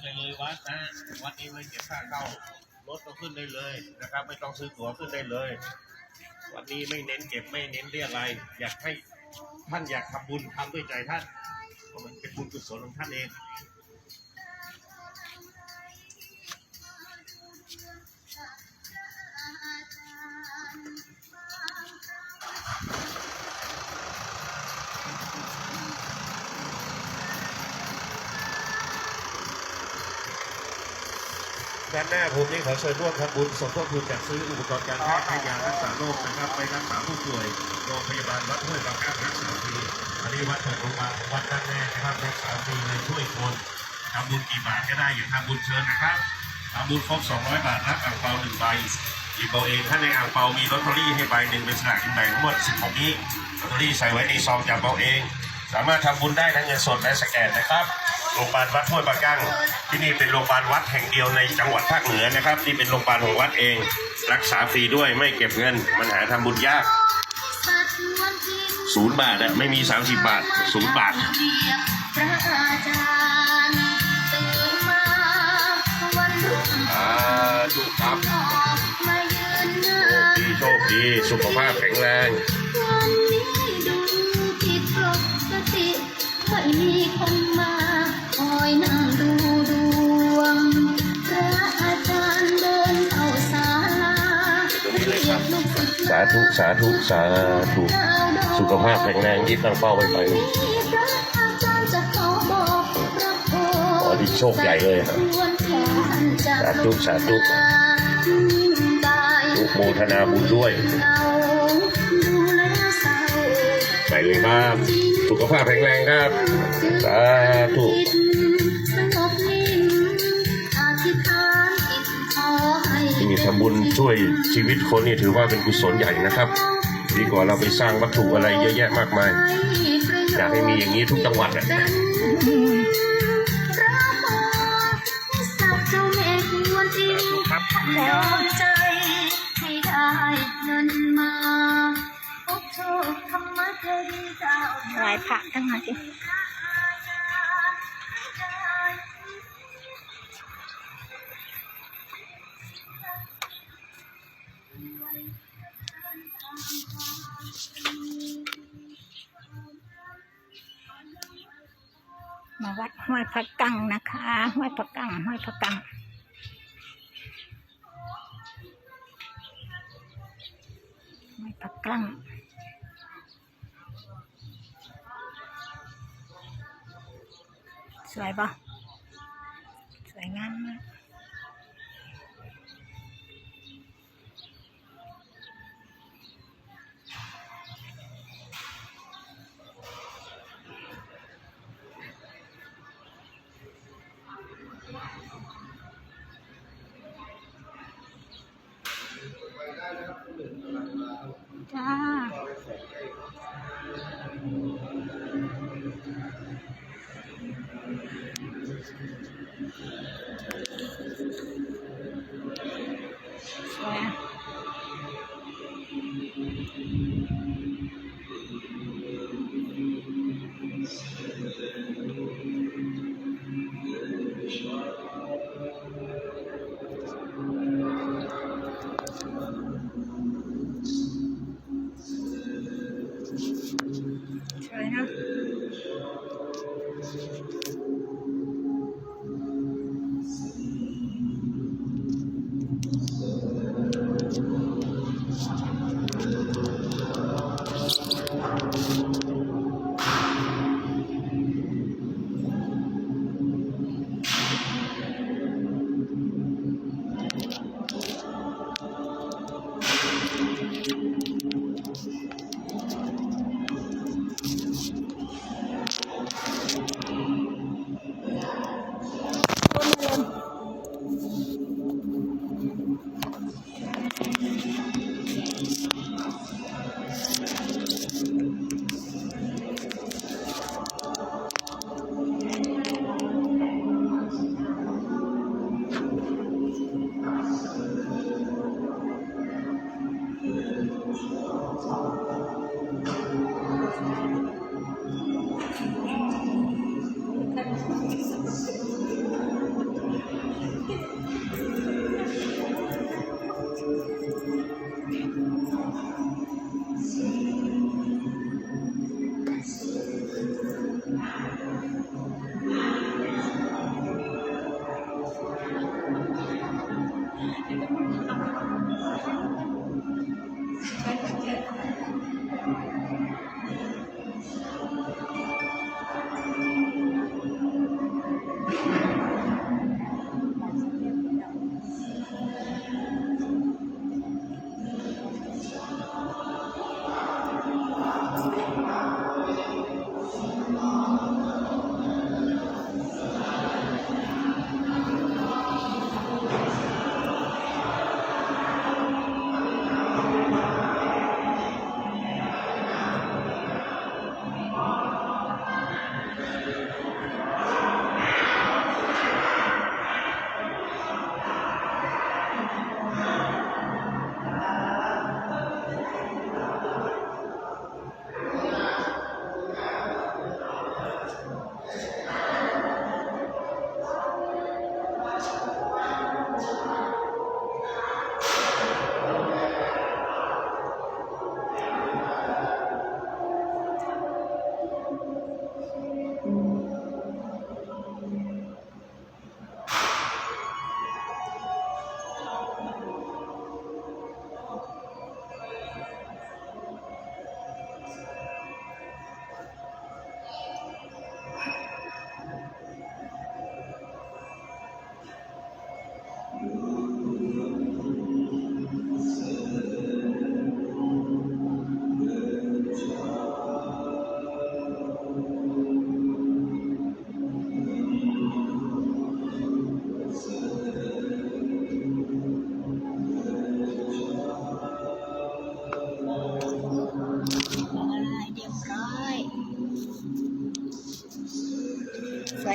ไปเลยวัดนะวัดนี้ไม่เก็บค่าเข้ารถก็ขึ้นได้เลยนะครับ ไม่ต้องซื้อตั๋วขึ้นได้เลย วันนี้ไม่เน้นเก็บไม่เน้นเรียอะไร อยากให้ท่านอยากทำบุญทำด้วยใจท่านเพราะมันเป็นบุญกุศลของท่านเอง ด้านหน้าผมนี่ขอเชิญร่วมทำบุญสมทบทุนจัดซื้ออุปกรณ์การแพทย์ให้ยารักษาโรคนะครับไปรักษาผู้ป่วยโรงพยาบาลวัดห้วยบางการรักษาฟรีอันนี้วัดของโรงพยาบาลของวัดด้านแน่นะครับรักษาฟรีเลยช่วยคนทำบุญกี่บาทก็ได้อย่าทำบุญเชิญนะครับทำบุญครบ200 บาทรับอ่างเปาหนึ่งใบหยิบเอาเองถ้าในอ่างเปามีลอตเตอรี่ให้ใบหนึ่งเป็นสลากกินแบ่งทั้งหมด16นี้ลอตเตอรี่ใส่ไว้ในซองจับเอาเอง สามารถทำบุญได้ทั้งเงินสดและสแกนนะครับ โรงพยาบาลวัดห้วยปะกั้งที่นี่เป็นโรงพยาบาลวัดแห่งเดียวในจังหวัดภาคเหนือนะครับนี่เป็นโรงพยาบาลของวัดเอง รักษาฟรีด้วยไม่เก็บเงินมันหาทำบุญยากศูนย์บาทอะไม่มี30บาทศูนย์บาทพระอาจารย์ตื่นมาวันรุ่งอ่าถูกครับออกมายืนหน้าโชคดีโชคดีสุขภาพแข็งแรงวันนี้ดูผิดปกติไม่มีคนมา ธุสาธุสาธุสุขภาพแข็งแรงที่ตั้งเป้าไว้ไปอ๋อที่โชคใหญ่เลยครับสาธุสาธุทุกโมทนาบุญด้วยไปเลยครับสุขภาพแข็งแรงครับสาธุ ให้ที่ทำบุญช่วยชีวิตคนนี่ถือว่าเป็นกุศลใหญ่นะครับ ดีกว่าเราไปสร้างวัตถุอะไรเยอะแยะมากมายอยากให้มีอย่างนี้ทุกจังหวัดอะพระพรสักเจ้าแม่กวนอิมครับยอมใจให้ได้เงินมาพบโชคธรรมะเทวีเจ้าไหว้พระทั้งนั้นสิม วัดห้วยพระกังนะคะห้วยพระกังห้วยพระกังห้วยพระกังสวยปะสวยงามมาก จ้าส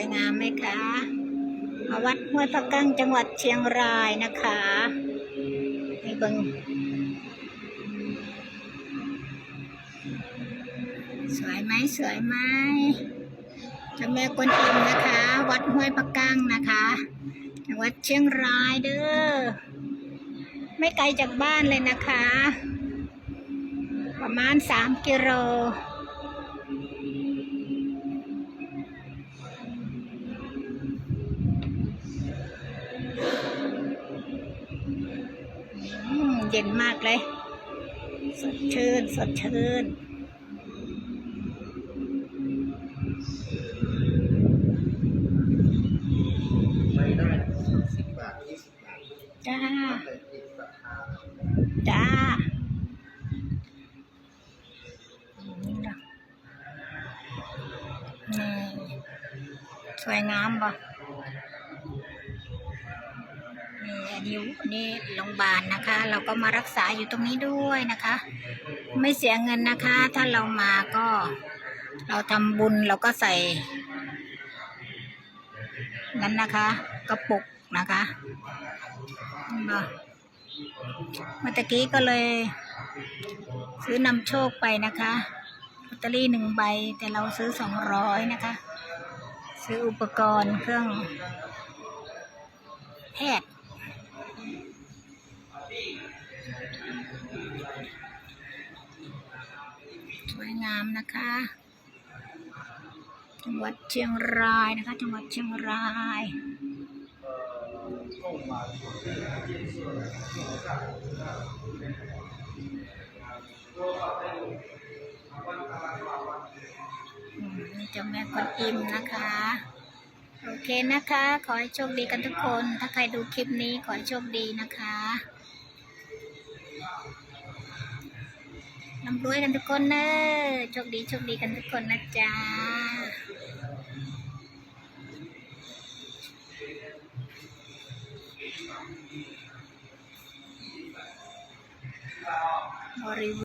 วยงามไหมคะมาวัดห้วยพะกั้งจังหวัดเชียงรายนะคะนี่เบิงสวยไหมสวยไหมเจ้าแม่กวนอิมนะคะ วัดห้วยพะกั้งนะคะจังหวัดเชียงรายเด้อไม่ไกลจากบ้านเลยนะคะ ประมาณสามกิโล เย็นมากเลย สดชื่น สดชื่นไม่ได้สิบบาทยี่สิบบาทจ้า แต่ติดราคาจ้านี่สวยงามปะ อันนี้อันนี่โรงพยาบาลนะคะ เราก็มารักษาอยู่ตรงนี้ด้วยนะคะ ไม่เสียเงินนะคะ ถ้าเรามาก็ เราทำบุญเราก็ใส่ นั้นนะคะกระปุกนะคะเมื่อกี้ก็เลย ซื้อนำโชคไปนะคะลอตเตอรี่หนึ่งใบแต่เราซื้อสองร้อยนะคะ ซื้ออุปกรณ์เครื่องแพทย์ วยงามนะคะ จังหวัดเชียงรายนะคะ จังหวัดเชียงรายอืมนี่เจ้าแม่กวนอิมนะคะ โอเคนะคะ ขอให้โชคดีกันทุกคน ถ้าใครดูคลิปนี้ขอให้โชคดีนะคะ นำรวยกันทุกคนเนอะโชคดีโชคดีกันทุกคนนะจ๊ะบริว